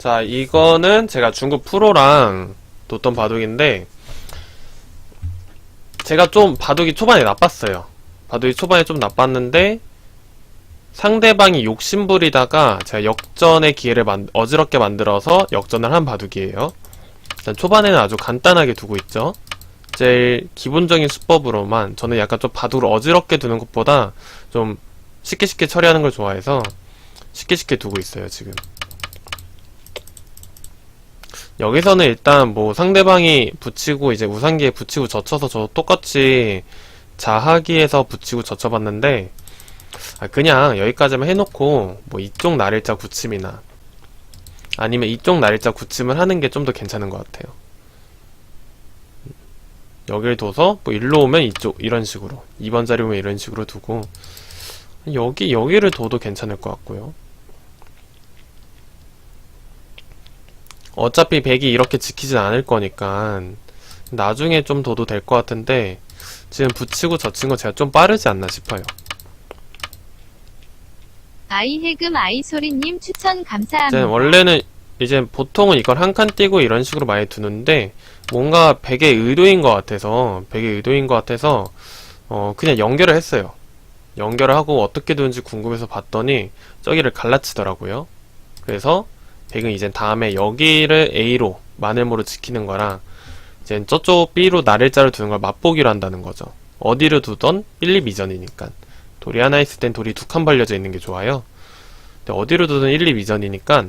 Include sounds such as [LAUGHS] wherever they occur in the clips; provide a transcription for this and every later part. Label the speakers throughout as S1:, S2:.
S1: 자, 이거는 제가 중국 프로랑 뒀던 바둑인데, 제가 좀 바둑이 초반에 나빴어요. 바둑이 초반에 좀 나빴는데, 상대방이 욕심부리다가 제가 역전의 기회를 만- 어지럽게 만들어서 역전을 한 바둑이에요. 일단 초반에는 아주 간단하게 두고 있죠. 제일 기본적인 수법으로만 저는 약간 좀 바둑을 어지럽게 두는 것보다 좀 쉽게 쉽게 처리하는 걸 좋아해서 쉽게 쉽게 두고 있어요, 지금. 여기서는 일단 뭐 상대방이 붙이고 이제 우상기에 붙이고 젖혀서 저 똑같이 자하기에서 붙이고 젖혀봤는데 아, 그냥 여기까지만 해놓고 뭐 이쪽 날일자 굳힘이나 아니면 이쪽 날일자 굳힘을 하는 게 좀 더 괜찮은 것 같아요. 여길 둬서 뭐 일로 오면 이쪽 이런 식으로 2번 자리 오면 이런 식으로 두고 여기 여기를 둬도 괜찮을 것 같고요. 어차피 백이 이렇게 지키진 않을 거니까 나중에 좀 둬도 될 것 같은데 지금 붙이고 젖힌 거 제가 좀 빠르지 않나 싶어요.
S2: 아이해금 아이소리님 추천
S1: 이제
S2: 감사합니다.
S1: 원래는 이제 보통은 이걸 한 칸 띄고 이런 식으로 많이 두는데 뭔가 백의 의도인 것 같아서 백의 의도인 것 같아서 어 그냥 연결을 했어요. 연결을 하고 어떻게 두는지 궁금해서 봤더니 저기를 갈라치더라고요. 그래서 백은 이제 다음에 여기를 A로 마늘모로 지키는 거랑 이제 저쪽 B로 날일자를 두는 걸 맛보기로 한다는 거죠. 어디로 두던 1, 2 미전이니까 돌이 하나 있을 땐 돌이 두 칸 벌려져 있는 게 좋아요. 근데 어디로 두든 1, 2 미전이니까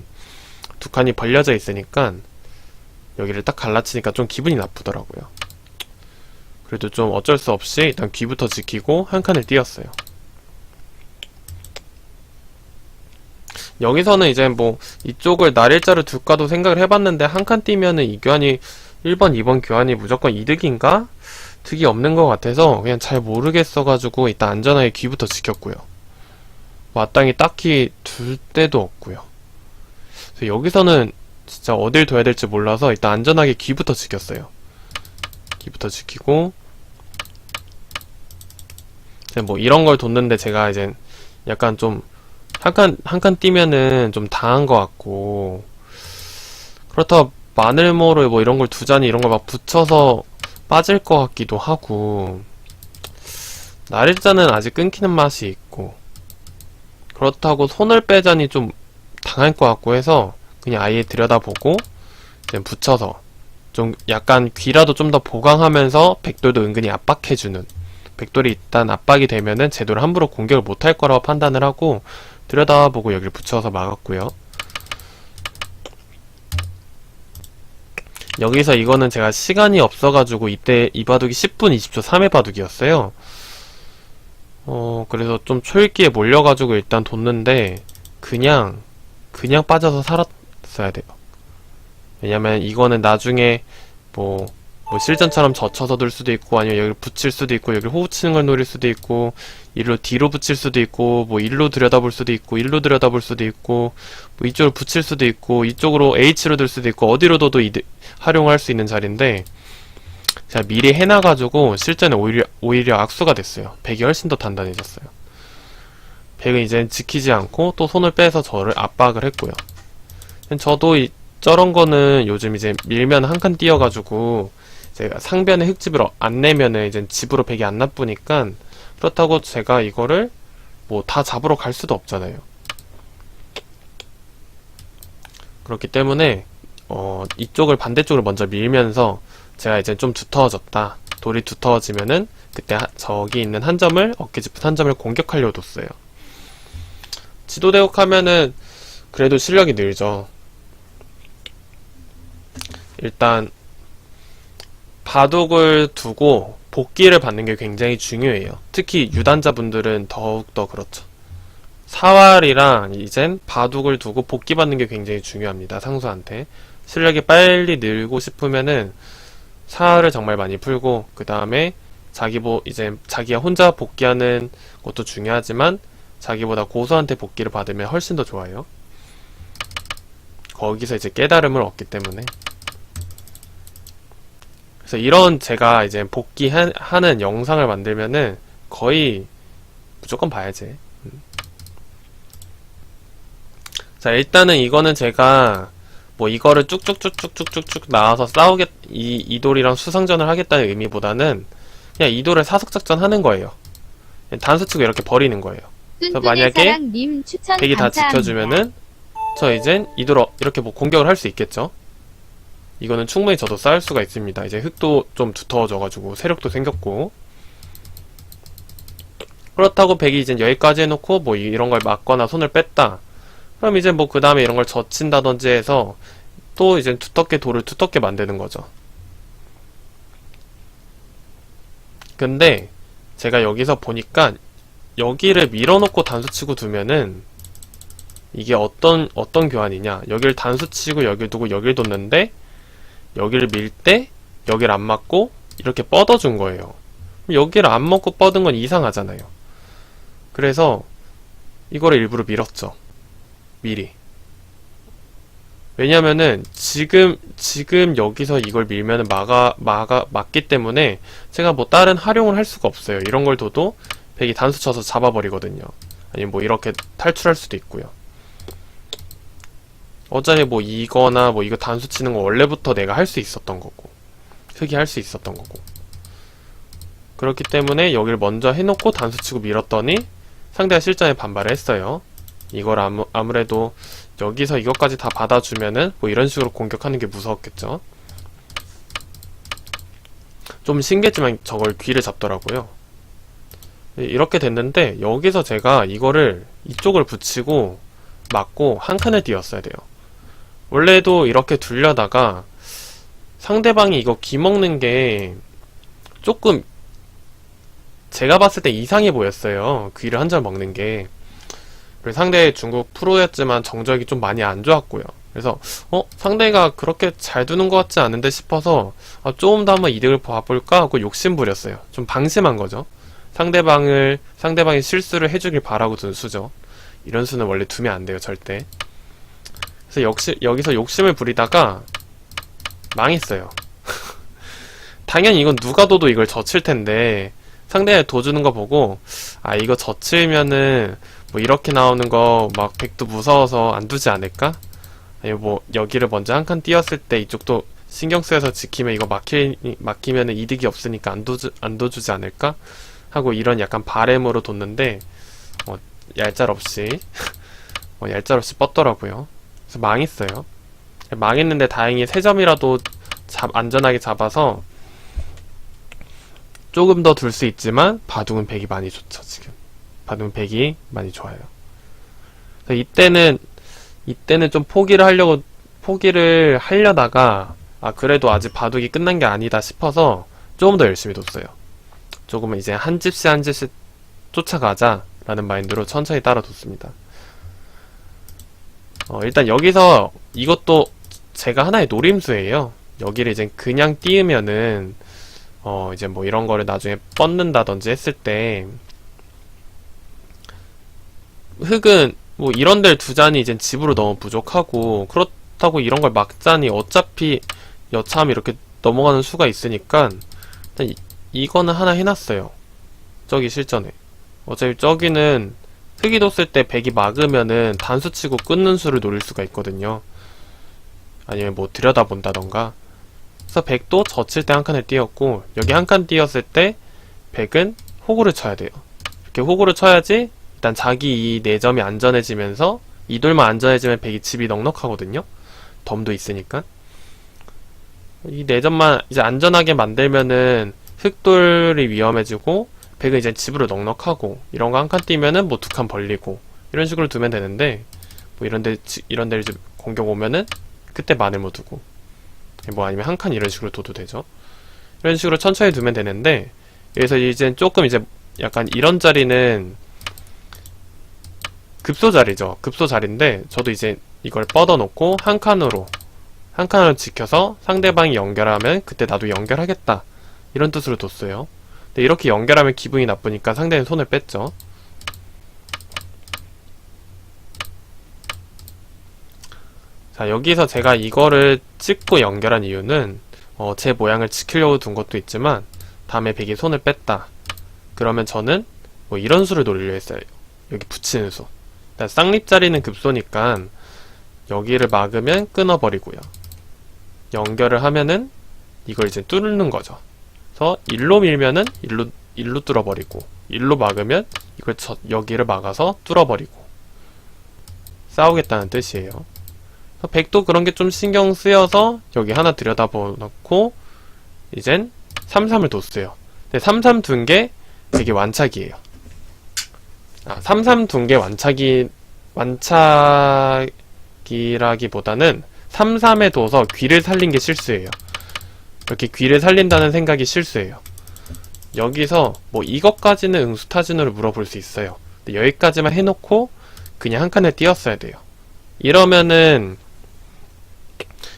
S1: 두 칸이 벌려져 있으니까 여기를 딱 갈라치니까 좀 기분이 나쁘더라고요. 그래도 좀 어쩔 수 없이 일단 귀부터 지키고 한 칸을 띄었어요. 여기서는 이제 뭐 이쪽을 날일자를 둘까도 생각을 해봤는데 한칸 띄면은 이 교환이 1번, 2번 교환이 무조건 이득인가? 득이 없는 것 같아서 그냥 잘 모르겠어가지고 일단 안전하게 귀부터 지켰고요. 마땅히 딱히 둘 데도 없고요. 여기서는 진짜 어딜 둬야 될지 몰라서 일단 안전하게 귀부터 지켰어요. 귀부터 지키고 뭐 이런 걸 뒀는데 제가 이제 약간 좀 한칸 한 칸 뛰면은 좀 당한 것 같고. 그렇다 마늘모를 뭐 이런 걸 두자니 이런 걸 막 붙여서 빠질 것 같기도 하고. 날일자는 아직 끊기는 맛이 있고. 그렇다고 손을 빼자니 좀 당할 것 같고 해서 그냥 아예 들여다보고 이제 붙여서 좀 약간 귀라도 좀 더 보강하면서 백돌도 은근히 압박해주는. 백돌이 일단 압박이 되면은 제도를 함부로 공격을 못할 거라고 판단을 하고 들여다보고 여기를 붙여서 막았고요. 여기서 이거는 제가 시간이 없어가지고 이때 이 바둑이 10분 20초 3회 바둑이었어요. 어, 그래서 좀 초읽기에 몰려가지고 일단 뒀는데, 그냥, 그냥 빠져서 살았어야 돼요. 왜냐면 이거는 나중에 뭐, 뭐 실전처럼 젖혀서 둘 수도 있고, 아니면 여기를 붙일 수도 있고, 여기를 호흡 치는 걸 노릴 수도 있고, 일로 뒤로 붙일 수도 있고, 뭐 일로 들여다볼 수도 있고, 일로 들여다볼 수도 있고, 뭐 이쪽으로 붙일 수도 있고, 이쪽으로 H로 들 수도 있고, 어디로 둬도 이득, 활용할 수 있는 자리인데, 제가 미리 해놔가지고 실전에 오히려 오히려 악수가 됐어요. 백이 훨씬 더 단단해졌어요. 백은 이제 지키지 않고 또 손을 빼서 저를 압박을 했고요. 저도 이, 저런 거는 요즘 이제 밀면 한 칸 띄어가지고 제가 상변에 흙집을 어- 안 내면은 이제 집으로 백이 안 나쁘니까 그렇다고 제가 이거를 뭐 다 잡으러 갈 수도 없잖아요. 그렇기 때문에 어, 이쪽을 반대쪽으로 먼저 밀면서 제가 이제 좀 두터워졌다. 돌이 두터워지면은 그때 하- 저기 있는 한 점을 어깨 짚은 한 점을 공격하려 뒀어요. 지도대국 하면은 그래도 실력이 늘죠. 일단 바둑을 두고 복귀를 받는 게 굉장히 중요해요. 특히 유단자분들은 더욱더 그렇죠. 사활이랑 이젠 바둑을 두고 복귀 받는 게 굉장히 중요합니다. 상수한테. 실력이 빨리 늘고 싶으면은 사활을 정말 많이 풀고 그 다음에 자기보 이제 자기가 혼자 복귀하는 것도 중요하지만 자기보다 고수한테 복귀를 받으면 훨씬 더 좋아요. 거기서 이제 깨달음을 얻기 때문에 그래서 이런 제가 이제 복귀하는 영상을 만들면은 거의 무조건 봐야지. 음. 자 일단은 이거는 제가 뭐 이거를 쭉쭉쭉쭉쭉쭉쭉 나와서 싸우겠 이 이돌이랑 수상전을 하겠다는 의미보다는 그냥 이돌을 사석작전 하는 거예요. 그냥 단수 치고 이렇게 버리는 거예요.
S2: 뚠뚠의
S1: 만약에 백이 다. 지켜주면은 저 이젠 이돌 어- 이렇게 뭐 공격을 할 수 있겠죠. 이거는 충분히 저도 쌓을 수가 있습니다. 이제 흙도 좀 두터워져가지고 세력도 생겼고 그렇다고 백이 이제 여기까지 해놓고 뭐 이- 이런 걸 막거나 손을 뺐다. 그럼 이제 뭐 그 다음에 이런 걸 젖힌다든지 해서 또 이제 두텁게 돌을 두텁게 만드는 거죠. 근데 제가 여기서 보니까 여기를 밀어놓고 단수치고 두면은 이게 어떤 어떤 교환이냐 여기를 단수치고 여길 두고 여길 뒀는데 여기를 밀 때 여기를 안 맞고 이렇게 뻗어준 거예요. 여기를 안 먹고 뻗은 건 이상하잖아요. 그래서 이거를 일부러 밀었죠. 미리. 왜냐면은 지금 지금 여기서 이걸 밀면은 막아 막아 막기 때문에 제가 뭐 다른 활용을 할 수가 없어요. 이런 걸 둬도 백이 단수 쳐서 잡아버리거든요. 아니면 뭐 이렇게 탈출할 수도 있고요. 어차피 뭐 이거나 뭐 이거 단수 치는 거 원래부터 내가 할 수 있었던 거고 흑이 할 수 있었던 거고 그렇기 때문에 여길 먼저 해놓고 단수 치고 밀었더니 상대가 실전에 반발을 했어요. 이걸 아무, 아무래도 여기서 이것까지 다 받아주면은 뭐 이런 식으로 공격하는 게 무서웠겠죠. 좀 신기했지만 저걸 귀를 잡더라고요. 이렇게 됐는데 여기서 제가 이거를 이쪽을 붙이고 맞고 한 칸을 띄웠어야 돼요. 원래도 이렇게 둘려다가 상대방이 이거 기 먹는 게 조금 제가 봤을 때 이상해 보였어요. 귀를 한 절 먹는 게. 그리고 상대 중국 프로였지만 정적이 좀 많이 안 좋았고요. 그래서 어 상대가 그렇게 잘 두는 것 같지 않은데 싶어서 아, 조금 더 한번 이득을 봐볼까 하고 욕심 부렸어요. 좀 방심한 거죠. 상대방을 상대방이 실수를 해주길 바라고 둔 수죠. 이런 수는 원래 두면 안 돼요, 절대. 그래서 역시 여기서 욕심을 부리다가 망했어요. [LAUGHS] 당연히 이건 누가 둬도 이걸 젖힐 텐데 상대가 둬주는 거 보고 아 이거 젖힐면은 뭐 이렇게 나오는 거 막 백도 무서워서 안 두지 않을까? 아니 뭐 여기를 먼저 한 칸 띄었을 때 이쪽도 신경 쓰여서 지키면 이거 막히 막히면은 이득이 없으니까 안 둬주 안 둬주지 않을까? 하고 이런 약간 바램으로 뒀는데 어, 얄짤 없이 [LAUGHS] 어, 얄짤 없이 뻗더라고요. 그래서 망했어요. 망했는데 다행히 세 점이라도 잡, 안전하게 잡아서 조금 더 둘 수 있지만 바둑은 100이 많이 좋죠 지금. 바둑은 100이 많이 좋아요. 이때는 이때는 좀 포기를 하려고 포기를 하려다가 아 그래도 아직 바둑이 끝난 게 아니다 싶어서 조금 더 열심히 뒀어요. 조금은 이제 한 집씩 한 집씩 쫓아가자 라는 마인드로 천천히 따라 뒀습니다. 어, 일단 여기서 이것도 제가 하나의 노림수예요. 여기를 이제 그냥 띄우면은 어 이제 뭐 이런 거를 나중에 뻗는다든지 했을 때 흙은 뭐 이런 데를 두자니 이젠 집으로 너무 부족하고 그렇다고 이런 걸 막자니 어차피 여차하면 이렇게 넘어가는 수가 있으니까 일단 이- 이거는 하나 해놨어요. 저기 실전에. 어차피 저기는 흙이 뒀을 때 백이 막으면은 단수 치고 끊는 수를 노릴 수가 있거든요. 아니면 뭐 들여다본다던가. 그래서 백도 젖힐 때 한 칸을 띄었고, 여기 한 칸 띄었을 때 백은 호구를 쳐야 돼요. 이렇게 호구를 쳐야지 일단 자기 이 4점이 안전해지면서 이 돌만 안전해지면 백이 집이 넉넉하거든요. 덤도 있으니까. 이 4점만 이제 안전하게 만들면은 흑돌이 위험해지고 백은 이제 집으로 넉넉하고 이런 거 한칸 띄면은 뭐 두 칸 벌리고 이런 식으로 두면 되는데 뭐 이런데 지- 이런 데를 이제 공격 오면은 그때 마늘 못 두고 뭐 아니면 한 칸 이런 식으로 둬도 되죠. 이런 식으로 천천히 두면 되는데 여기서 이제 조금 이제 약간 이런 자리는 급소 자리죠. 급소 자리인데 저도 이제 이걸 뻗어 놓고 한 칸으로 한 칸을 지켜서 상대방이 연결하면 그때 나도 연결하겠다. 이런 뜻으로 뒀어요. 근데 이렇게 연결하면 기분이 나쁘니까 상대는 손을 뺐죠. 자, 여기서 제가 이거를 찍고 연결한 이유는 어, 제 모양을 지키려고 둔 것도 있지만 다음에 백이 손을 뺐다. 그러면 저는 뭐 이런 수를 노리려 했어요. 여기 붙이는 수. 일단 쌍립자리는 급소니까 여기를 막으면 끊어버리고요. 연결을 하면은 이걸 이제 뚫는 거죠. 그래서 일로 밀면은 일로 일로 뚫어버리고 일로 막으면 이걸 저, 여기를 막아서 뚫어버리고 싸우겠다는 뜻이에요. 백도 그런 게 좀 신경 쓰여서 여기 하나 들여다보놓고 이젠 33을 뒀어요. 근데 33 둔 게 되게 완착이에요. 아, 33 둔 게 완착이 완착이라기보다는 33에 둬서 귀를 살린 게 실수예요. 이렇게 귀를 살린다는 생각이 실수예요. 여기서 뭐 이것까지는 응수타진으로 물어볼 수 있어요. 여기까지만 해놓고 그냥 한 칸에 띄었어야 돼요. 이러면은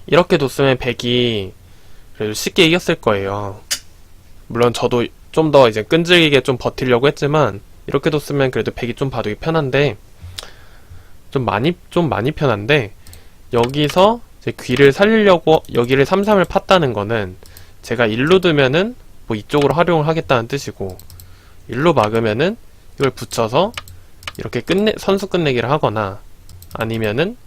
S1: 이렇게 뒀으면 백이 그래도 쉽게 이겼을 거예요. 물론 저도 좀 더 이제 끈질기게 좀 버티려고 했지만 이렇게 뒀으면 그래도 백이 좀 바둑이 편한데 좀 많이 좀 많이 편한데 여기서 이 제 귀를 살리려고 여기를 33을 팠다는 거는 제가 일로 두면은 뭐 이쪽으로 활용을 하겠다는 뜻이고 일로 막으면은 이걸 붙여서 이렇게 끝내 선수 끝내기를 하거나 아니면은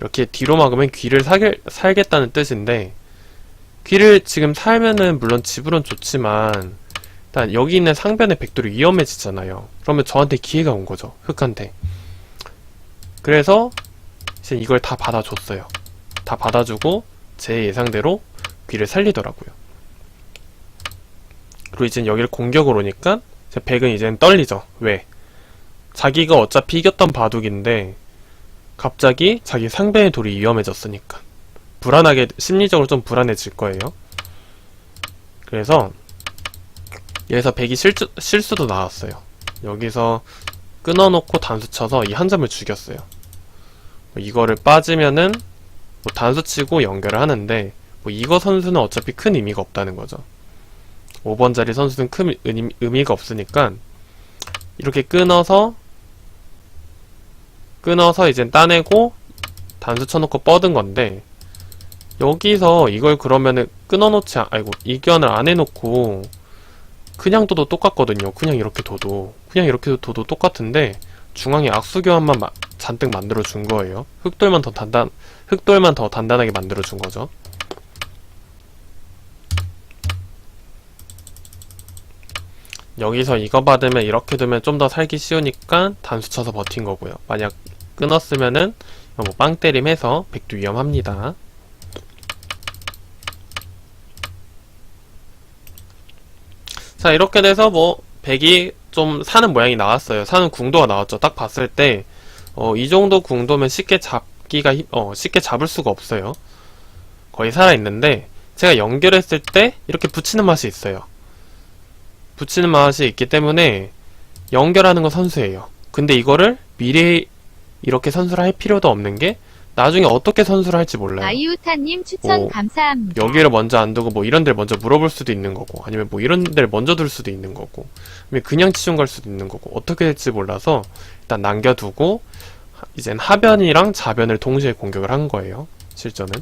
S1: 이렇게 뒤로 막으면 귀를 살게, 살겠다는 뜻인데 귀를 지금 살면은 물론 집으론 좋지만 일단 여기 있는 상변의 백돌이 위험해지잖아요. 그러면 저한테 기회가 온 거죠. 흑한테. 그래서 이제 이걸 다 받아줬어요. 다 받아주고 제 예상대로 귀를 살리더라고요. 그리고 이제 여기를 공격을 오니까 제 백은 이제는 떨리죠. 왜? 자기가 어차피 이겼던 바둑인데 갑자기 자기 상대의 돌이 위험해졌으니까 불안하게 심리적으로 좀 불안해질 거예요. 그래서 여기서 백이 실수, 실수도 나왔어요. 여기서 끊어놓고 단수 쳐서 이 한 점을 죽였어요. 뭐 이거를 빠지면은 뭐 단수 치고 연결을 하는데 뭐 이거 선수는 어차피 큰 의미가 없다는 거죠. 5번 자리 선수는 큰 의미, 의미가 없으니까 이렇게 끊어서 끊어서 이제 따내고 단수 쳐놓고 뻗은 건데 여기서 이걸 그러면은 끊어놓지 않- 아이고 이견을 안 해놓고 그냥 둬도 똑같거든요. 그냥 이렇게 둬도 그냥 이렇게 둬도 똑같은데 중앙에 악수 교환만 마- 잔뜩 만들어 준 거예요. 흑돌만 더 단단 흑돌만 더 단단하게 만들어 준 거죠. 여기서 이거 받으면 이렇게 두면 좀 더 살기 쉬우니까 단수 쳐서 버틴 거고요. 만약 끊었으면은 뭐빵 때림 해서 백도 위험합니다. 자 이렇게 돼서 뭐 백이 좀 사는 모양이 나왔어요. 사는 궁도가 나왔죠. 딱 봤을 때 어, 이 정도 궁도면 쉽게 잡 기가 힘- 어, 쉽게 잡을 수가 없어요. 거의 살아 있는데 제가 연결했을 때 이렇게 붙이는 맛이 있어요. 붙이는 맛이 있기 때문에 연결하는 건 선수예요. 근데 이거를 미리 이렇게 선수를 할 필요도 없는 게 나중에 어떻게 선수를 할지 몰라요.
S2: 아이우타님 추천
S1: 오,
S2: 감사합니다.
S1: 여기를 먼저 안 두고 뭐 이런 데를 먼저 물어볼 수도 있는 거고 아니면 뭐 이런 데를 먼저 둘 수도 있는 거고 그냥 치중 갈 수도 있는 거고 어떻게 될지 몰라서 일단 남겨두고 하- 이젠 하변이랑 자변을 동시에 공격을 한 거예요 실전은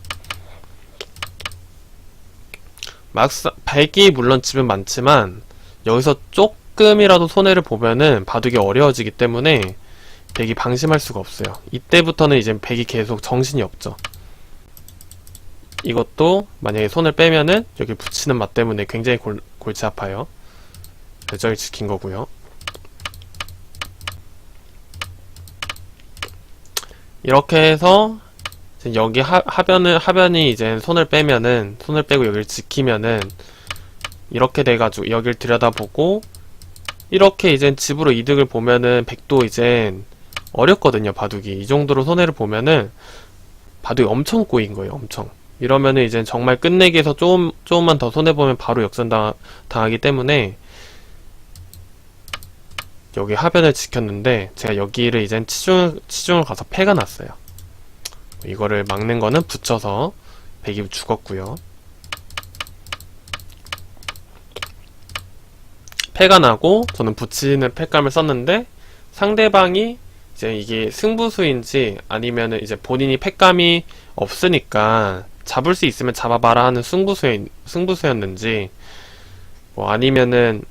S1: 막상 백이 물론 집은 많지만 여기서 조금이라도 손해를 보면은 바둑이 어려워지기 때문에 백이 방심할 수가 없어요 이때부터는 이제 백이 계속 정신이 없죠 이것도 만약에 손을 빼면은 여기 붙이는 맛 때문에 굉장히 골, 골치 아파요. 결정을 지킨 거고요. 이렇게 해서 여기 하, 하변을 하변이 이제 손을 빼면은 손을 빼고 여기를 지키면은 이렇게 돼가지고 여기를 들여다보고 이렇게 이제 집으로 이득을 보면은 백도 이제 어렵거든요 바둑이. 이 정도로 손해를 보면은 바둑이 엄청 꼬인 거예요 엄청. 이러면은 이제 정말 끝내기에서 조금, 조금만 더 손해 보면 바로 역전당, 당하기 때문에 여기 하변을 지켰는데 제가 여기를 이젠 치중, 치중을 가서 패가 났어요. 이거를 막는 거는 붙여서 백이 죽었고요. 패가 나고 저는 붙이는 패감을 썼는데 상대방이 이제 이게 승부수인지 아니면은 이제 본인이 패감이 없으니까 잡을 수 있으면 잡아봐라 하는 승부수였, 승부수였는지 뭐 아니면은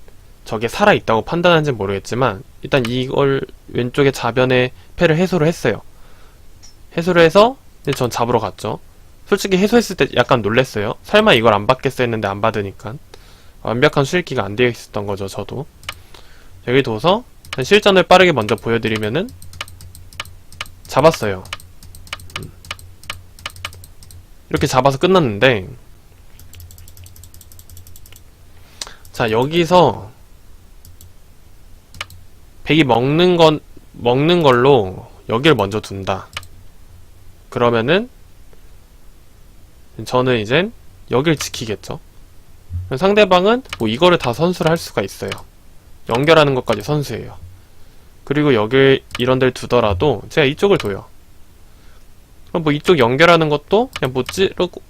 S1: 저게 살아있다고 판단하는지 는 모르겠지만 일단 이걸 왼쪽에 자변에 패를 해소를 했어요. 해소를 해서 전 잡으러 갔죠. 솔직히 해소했을 때 약간 놀랬어요. 설마 이걸 안 받겠어 했는데 안 받으니까. 완벽한 수익기가 안 되어 있었던 거죠, 저도. 여기 둬서 실전을 빠르게 먼저 보여드리면은 잡았어요. 음. 이렇게 잡아서 끝났는데 자 여기서 백이 먹는 건 먹는 걸로 여기를 먼저 둔다. 그러면은 저는 이젠 여길 지키겠죠. 상대방은 뭐 이거를 다 선수를 할 수가 있어요. 연결하는 것까지 선수예요. 그리고 여길 이런 데를 두더라도 제가 이쪽을 둬요. 그럼 뭐 이쪽 연결하는 것도 그냥 뭐 찌르고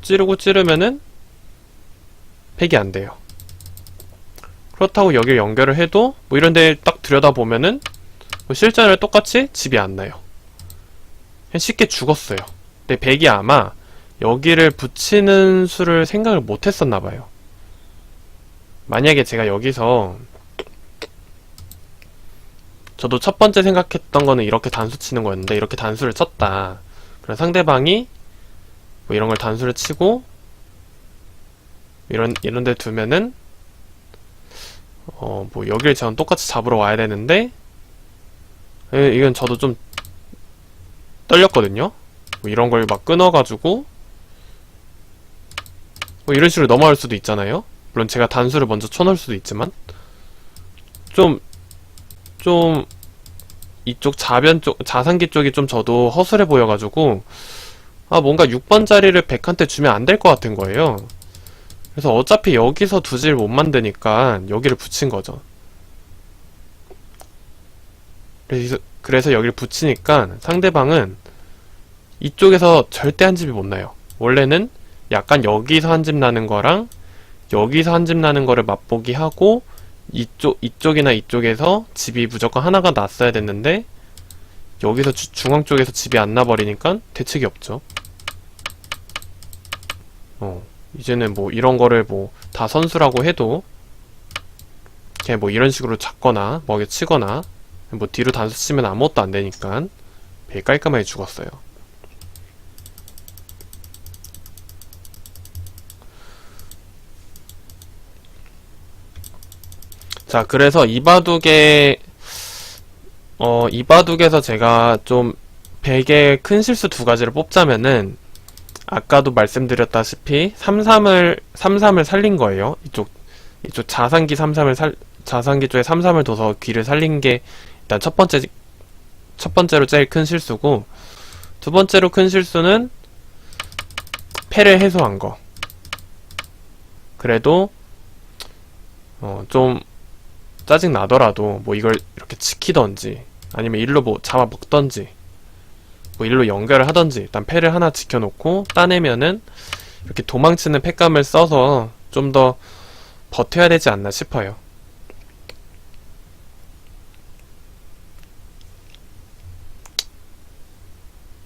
S1: 찌르고 찌르면은 팩이 안 돼요. 그렇다고 여길 연결을 해도 뭐 이런 데 딱 들여다보면은 뭐 실전을 똑같이 집이 안 나요. 그냥 쉽게 죽었어요. 근데 백이 아마 여기를 붙이는 수를 생각을 못 했었나 봐요. 만약에 제가 여기서 저도 첫 번째 생각했던 거는 이렇게 단수 치는 거였는데 이렇게 단수를 쳤다. 그럼 상대방이 뭐 이런 걸 단수를 치고 이런 이런 데 두면은 어 뭐 여기를 저는 똑같이 잡으러 와야 되는데 예, 이건 저도 좀 떨렸거든요. 뭐 이런 걸 막 끊어가지고 뭐 이런 식으로 넘어갈 수도 있잖아요. 물론 제가 단수를 먼저 쳐놓을 수도 있지만 좀 좀 이쪽 자변 쪽 자산기 쪽이 좀 저도 허술해 보여가지고 아 뭔가 6번 자리를 백한테 주면 안 될 것 같은 거예요. 그래서 어차피 여기서 두 질 못 만드니까 여기를 붙인 거죠. 그래서, 그래서 여기를 붙이니까 상대방은 이쪽에서 절대 한 집이 못 나요. 원래는 약간 여기서 한 집 나는 거랑 여기서 한 집 나는 거를 맛보기 하고 이쪽 이쪽이나 이쪽에서 집이 무조건 하나가 났어야 됐는데 여기서 주- 중앙 쪽에서 집이 안 나버리니까 대책이 없죠. 어 이제는 뭐 이런 거를 뭐 다 선수라고 해도 그냥 뭐 이런 식으로 잡거나 먹여 치거나 뭐 뒤로 단수 치면 아무것도 안 되니까 되게 깔끔하게 죽었어요. 자, 그래서 이바둑에, 어, 이바둑에서 제가 좀 베개 큰 실수 두 가지를 뽑자면은, 아까도 말씀드렸다시피, 33을, 33을 살린 거예요. 이쪽, 이쪽 자산기 33을 살, 자산기 쪽에 33을 둬서 귀를 살린 게, 일단 첫 번째, 첫 번째로 제일 큰 실수고, 두 번째로 큰 실수는, 패를 해소한 거. 그래도, 어, 좀, 짜증 나더라도 뭐 이걸 이렇게 지키던지 아니면 일로 뭐 잡아 먹던지 뭐 일로 연결을 하던지 일단 패를 하나 지켜놓고 따내면은 이렇게 도망치는 팩감을 써서 좀 더 버텨야 되지 않나 싶어요.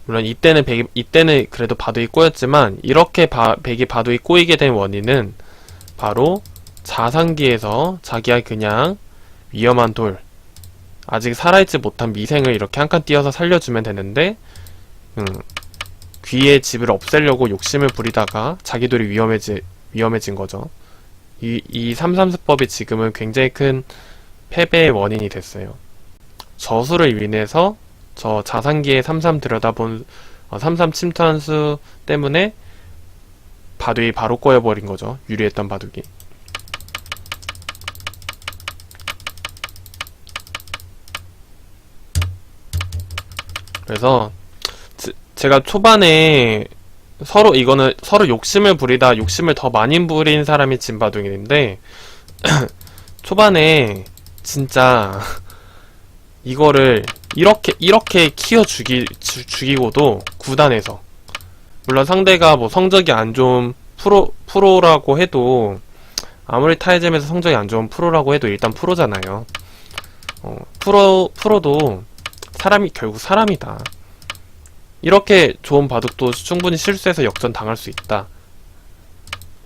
S1: 물론 이때는 백이, 이때는 그래도 바둑이 꼬였지만 이렇게 바, 백이 바둑이 꼬이게 된 원인은 바로 자산기에서 자기가 그냥 위험한 돌 아직 살아있지 못한 미생을 이렇게 한 칸 띄어서 살려주면 되는데 음, 귀의 집을 없애려고 욕심을 부리다가 자기 돌이 위험해지, 위험해진 거죠. 이, 이 삼삼수법이 지금은 굉장히 큰 패배의 원인이 됐어요. 저수를 인해서 저 자산기에 삼삼 들여다본 어, 삼삼 침투한수 때문에 바둑이 바로 꼬여버린 거죠. 유리했던 바둑이. 그래서 제- 제가 초반에 서로 이거는 서로 욕심을 부리다 욕심을 더 많이 부린 사람이 진바둥인데 [CLEARS THROAT] 초반에 진짜 [LAUGHS] 이거를 이렇게 이렇게 키워 죽이 주- 죽이고도 구단에서 물론 상대가 뭐 성적이 안 좋은 프로 프로라고 해도 아무리 타이점에서 성적이 안 좋은 프로라고 해도 일단 프로잖아요. 어, 프로 프로도 사람이 결국 사람이다. 이렇게 좋은 바둑도 충분히 실수해서 역전 당할 수 있다.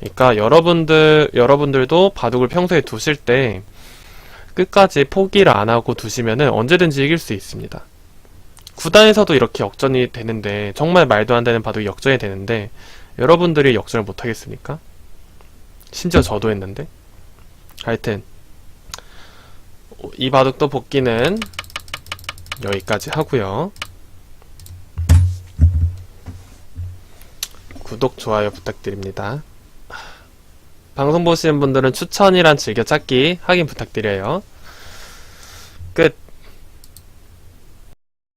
S1: 그러니까 여러분들 여러분들도 바둑을 평소에 두실 때 끝까지 포기를 안 하고 두시면은 언제든지 이길 수 있습니다. 구단에서도 이렇게 역전이 되는데 정말 말도 안 되는 바둑이 역전이 되는데 여러분들이 역전을 못 하겠습니까? 심지어 저도 했는데 하여튼 이 바둑도 복귀는 여기까지 하고요. 구독, 좋아요 부탁드립니다. 방송 보시는 분들은 추천이란 즐겨찾기 확인 부탁드려요.